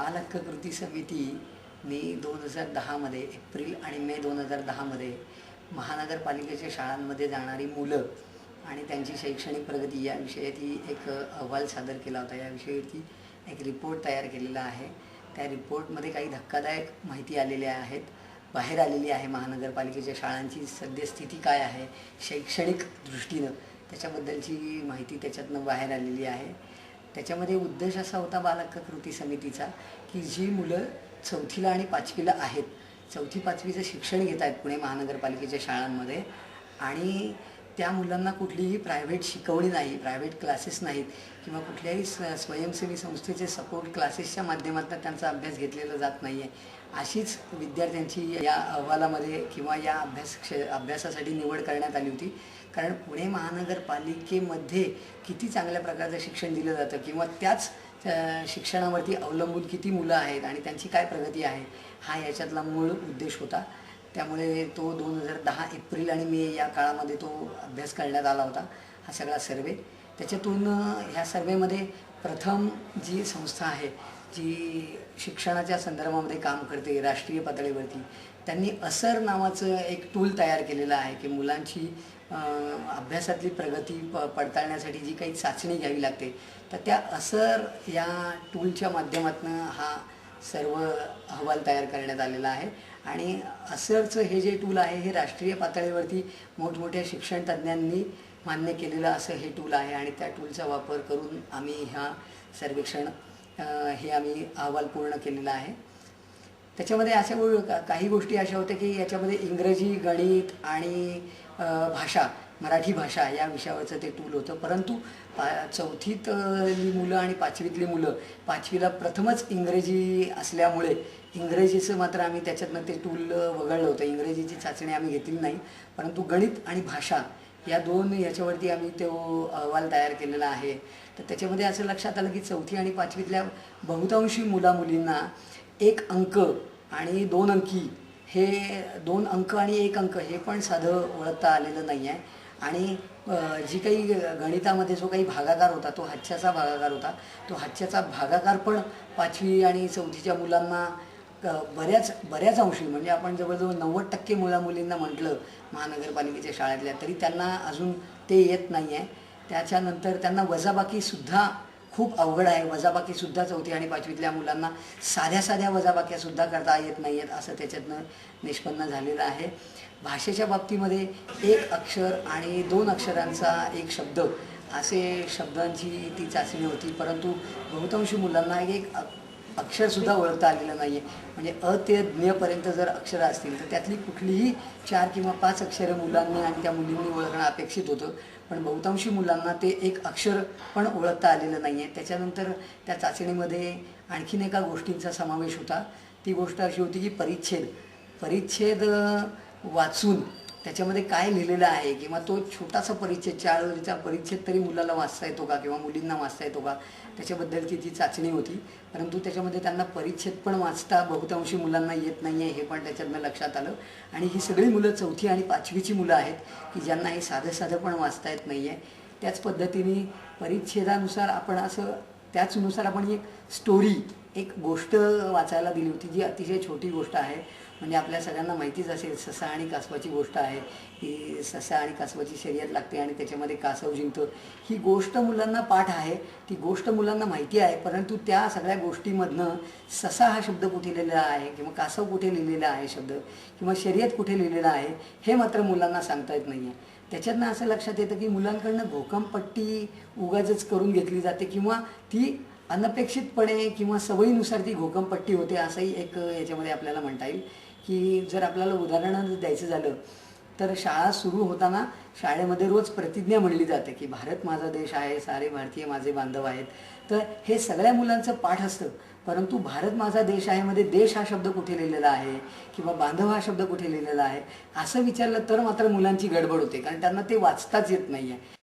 बाल हक्क कृती समिती मी दोन हजार दहामध्ये एप्रिल आणि मे दोन हजार दहामध्ये महानगरपालिकेच्या शाळांमध्ये जाणारी मुलं आणि त्यांची शैक्षणिक प्रगती या विषयाची एक अहवाल सादर केला होता. या विषयावरती एक रिपोर्ट तयार केलेला आहे. त्या रिपोर्टमध्ये काही धक्कादायक माहिती आलेल्या आहेत. बाहेर आलेली आहे महानगरपालिकेच्या शाळांची सद्यस्थिती काय आहे शैक्षणिक दृष्टीनं त्याच्याबद्दलची माहिती त्याच्यातनं बाहेर आलेली आहे. त्याच्यामध्ये उद्देश असा होता बालहक्क कृती समितीचा की जी मुलं चौथीला आणि पाचवीला आहेत चौथी पाचवीचं शिक्षण घेत आहेत पुणे महानगरपालिकेच्या शाळांमध्ये आणि त्या मुलांना कुठलीही प्रायव्हेट शिकवणी नाही प्रायव्हेट क्लासेस नाहीत किंवा कुठल्याही स स्वयंसेवी संस्थेचे सपोर्ट क्लासेसच्या माध्यमातून त्यांचा अभ्यास घेतलेला जात नाही आहे अशीच विद्यार्थ्यांची या अहवालामध्ये किंवा या अभ्यास क्ष अभ्यासासाठी निवड करण्यात आली होती. कारण पुणे महानगरपालिकेमध्ये किती चांगल्या प्रकारचं शिक्षण दिलं जातं किंवा त्याच शिक्षणावरती अवलंबून किती मुलं आहेत आणि त्यांची काय प्रगती आहे हा याच्यातला मूळ उद्देश होता. त्यामुळे तो दोन हजार दहा एप्रिल आणि मे या काळामध्ये तो अभ्यास करण्यात आला होता हा सगळा सर्वे. त्याच्यातून ह्या सर्वेमध्ये प्रथम जी संस्था आहे जी शिक्षणाच्या संदर्भामध्ये काम करते राष्ट्रीय पातळीवरती त्यांनी असर नावाचं एक टूल तयार केलेलं आहे की मुलांची अभ्यासातली प्रगती प पडताळण्यासाठी जी काही चाचणी घ्यावी लागते तर त्या असर या टूलच्या माध्यमातून हा सर्व अहवाल तयार करण्यात आलेला आहे. आणि असरचं हे जे टूल आहे हे राष्ट्रीय पातळीवरती मोठमोठ्या शिक्षण तज्ज्ञांनी मान्य केलेलं असं हे टूल आहे. आणि त्या टूलचा वापर करून आम्ही ह्या सर्वेक्षण हे आम्ही अहवाल पूर्ण केलेला आहे. त्याच्यामध्ये अशा काही गोष्टी अशा होत्या की याच्यामध्ये इंग्रजी गणित आणि भाषा मराठी भाषा या विषयावरचं ते टूल होतं. परंतु पा चौथीतली मुलं आणि पाचवीतली मुलं पाचवीला प्रथमच इंग्रजी असल्यामुळे इंग्रजीचं मात्र आम्ही त्याच्यातनं ते टूल वगळलं होतं. इंग्रजीची चाचणी आम्ही घेतली नाही. परंतु गणित आणि भाषा या दोन याच्यावरती आम्ही तो अहवाल तयार केलेला आहे. तर त्याच्यामध्ये असं लक्षात आलं की चौथी आणि पाचवीतल्या बहुतांशी मुलामुलींना एक अंक आणि दोन अंकी हे दोन अंक आणि एक अंक हे पण साधं ओळखता आलेलं नाही आहे आणि जी काही गणितामध्ये जो काही भागाकार होता तो हातच्याचा भागाकार होता. तो हातच्याचा भागाकार पण पाचवी आणि चौथीच्या मुलांना बऱ्याच बऱ्याच अंशी म्हणजे आपण जवळजवळ नव्वद टक्के मुलामुलींना म्हटलं महानगरपालिकेच्या शाळेतल्या तरी त्यांना अजून ते येत नाही आहे त्याच्यानंतर त्यांना वजाबाकीसुद्धा खूप अवघड आहे. वजाबाकीसुद्धा चौथी आणि पाचवीतल्या मुलांना साध्या साध्या वजाबाक्यासुद्धा करता येत नाही आहेत असं त्याच्यातनं निष्पन्न झालेलं आहे. भाषेच्या बाबतीमध्ये एक अक्षर आणि दोन अक्षरांचा एक शब्द असे शब्दांची ती चाचणी होती. परंतु बहुतांशी मुलांना एक अक्षरसुद्धा ओळखता आलेलं नाही आहे म्हणजे अ ते ज्ञपर्यंत जर अक्षरं असतील तर त्यातली कुठलीही चार किंवा पाच अक्षरं मुलांनी आणि त्या मुलींनी ओळखणं अपेक्षित होतं. पण बहुतांशी मुलांना ते एक अक्षर पण ओळखता आलेलं नाही आहे त्याच्यानंतर त्या चाचणीमध्ये आणखीन एका गोष्टींचा समावेश होता. ती गोष्ट अशी होती की परिच्छेद. परिच्छेद वाचून त्याच्यामध्ये काय लिहिलेलं आहे? किंवा तो छोटासा परिच्छेद चार ओळीचा परिच्छेद तरी मुलाला वाचता येतो का? किंवा मुलींना वाचता येतो का? त्याच्याबद्दलची ती चाचणी होती. परंतु त्याच्यामध्ये त्यांना परिच्छेद पण वाचता बहुतांशी मुलांना येत नाही आहे हे पण त्याच्यातनं लक्षात आलं. आणि ही सगळी मुलं चौथी आणि पाचवीची मुलं आहेत की ज्यांना हे साधं साधं पण वाचता येत नाही आहे त्याच पद्धतीने परिच्छेदानुसार आपण असं त्याचनुसार आपण एक स्टोरी एक गोष्ट वाचायला दिली होती जी अतिशय छोटी गोष्ट आहे. म्हणजे आपल्या सगळ्यांना माहितीच असेल ससा आणि कासवाची गोष्ट आहे. की ससा आणि कासवाची शर्यत लागते आणि त्याच्यामध्ये कासव जिंकतो. ही गोष्ट मुलांना पाठ आहे ती गोष्ट मुलांना माहिती आहे परंतु त्या सगळ्या गोष्टीमधनं ससा हा शब्द कुठे लिहिलेला आहे किंवा कासव कुठे लिहिलेला आहे शब्द किंवा शर्यत कुठे लिहिलेला आहे हे मात्र मुलांना सांगता येत नाही आहे त्याच्यातनं असं लक्षात येतं की मुलांकडनं भोकंपट्टी उगाचच करून घेतली जाते किंवा ती अनपेक्षितपणे किंवा सवयीनुसार ती घोकमपट्टी होते असंही एक याच्यामध्ये आपल्याला म्हणता येईल. की जर आपल्याला उदाहरण द्यायचं झालं तर शाळा सुरू होताना शाळेमध्ये रोज प्रतिज्ञा म्हणली जाते की भारत माझा देश आहे सारे भारतीय माझे बांधव आहेत. तर हे सगळ्या मुलांचं पाठ असतं. परंतु भारत माझा देश आहे मध्ये देश हा शब्द कुठे लिहिलेला आहे? किंवा बांधव हा शब्द कुठे लिहिलेला आहे? असं विचारलं तर मात्र मुलांची गडबड होते कारण त्यांना ते वाचताच येत नाही आहे